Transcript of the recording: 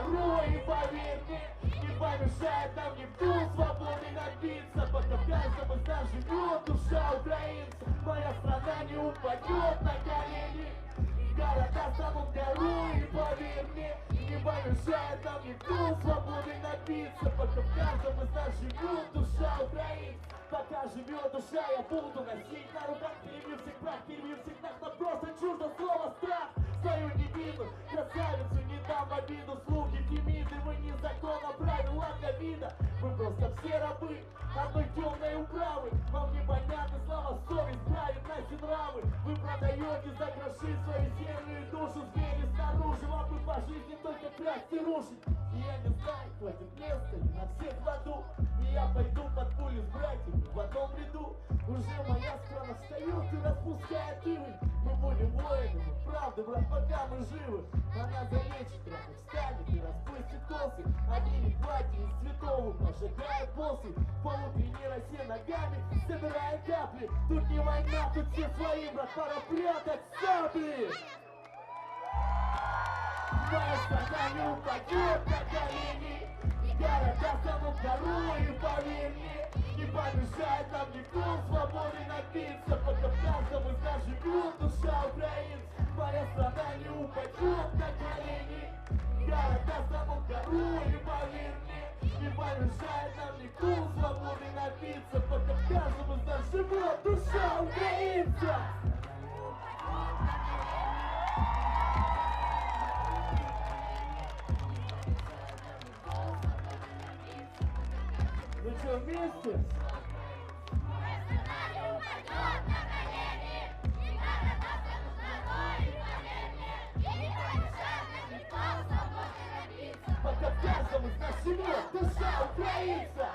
второе И поверь мне, не помешает нам никто свободы напиться Пока в каждом из нас живет душа украинца Моя страна не упадет на колени. Города станут горой, и поверь мне Не помешает нам никто свободы напиться Пока в каждом из нас живет душа украинца Пока живет душа, я буду носить на руках Перемью всех прах, перемью всех нах, но просто чуждо слово страх. Свою невинную красавицу не дам обиду слушать вида Мы просто все рабы одной темной управы Вам непонятны слова совесть правит нас и нравы. Вы продаете за гроши свою серую душу Звери снаружи, вам бы по жизни только красть и рушить. И я не знаю, хватит места ли на всех в аду. И я пойду под пулю с братьями в одном ряду. Уже моя страна встает и распускает ивы Мы будем воинами, правда, брат, пока мы живы. Она залечит раны, встанет и распустит цветов пожигает после Полутренней росе ногами, собирая капли. Тут не война, тут все свои, брат, пора прятать сабли Моя страна не упадет на колени города станут горой, поверь мне Не помешает нам никто свободы напиться. Пока в каждом из живет душа украинца Моя страна не упадет Не помешает нам никто свободы напиться Пока в каждом из нас живет душа украинца Ну что, вместе? Пока в каждом из нас живет душа украинца